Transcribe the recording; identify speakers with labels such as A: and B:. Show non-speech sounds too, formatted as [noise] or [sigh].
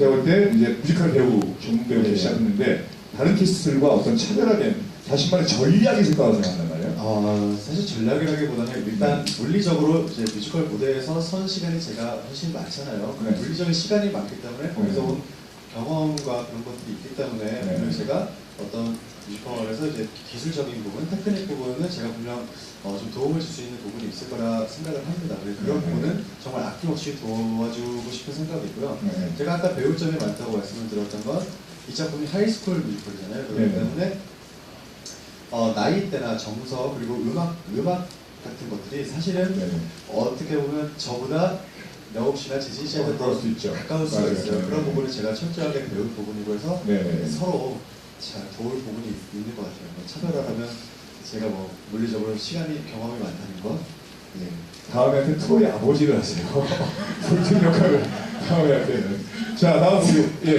A: 제가 볼때 이제 뮤지컬 배우, 전문 배우
B: 네.
A: 시작했는데 다른 캐스트들과 어떤 차별화된 자신만의 전략이 있을 거라고 생각한단 말이에요.
B: 어, 사실 전략이라기보다는 일단 물리적으로 이제 뮤지컬 무대에서 선 시간이 제가 훨씬 많잖아요. 그
A: 네.
B: 물리적인 시간이 많기 때문에 거기서
A: 네.
B: 온 경험과 그런 것들이 있기 때문에
A: 네.
B: 제가 어떤 뮤지컬 에서 이제 기술적인 부분, 테크닉 부분은 제가 분명 어, 좀 도움을 줄 수 있는 부분이 있을 거라 생각을 합니다. 그래서 그런
A: 네.
B: 부분은 정말 아낌없이 도와주고 싶은 생각이고요.
A: 네.
B: 제가 아까 배울 점이 많다고 말씀을 드렸던 건 이 작품이 하이스쿨 뮤지컬이잖아요. 그렇기
A: 네.
B: 때문에 어, 나이대나 정서 그리고 음악 음악 같은 것들이 사실은
A: 네.
B: 어떻게 보면 저보다 씨나 지진 씨한테
A: 어, 그럴 수 있죠.
B: 가까울 수가
A: 맞아요.
B: 있어요.
A: 네.
B: 그런 부분을 제가 철저하게 배울 부분이고 해서
A: 네, 네.
B: 서로 잘 도울 부분이 있는 것 같아요. 뭐 차별화하면 제가 뭐 물리적으로 시간이 경험이 많다는 거. 예.
A: 다음에한테 트로이 아버지를 하세요. [laughs] 돌진 역할을 다음에 할 때는. 자, 다음 우리, 예.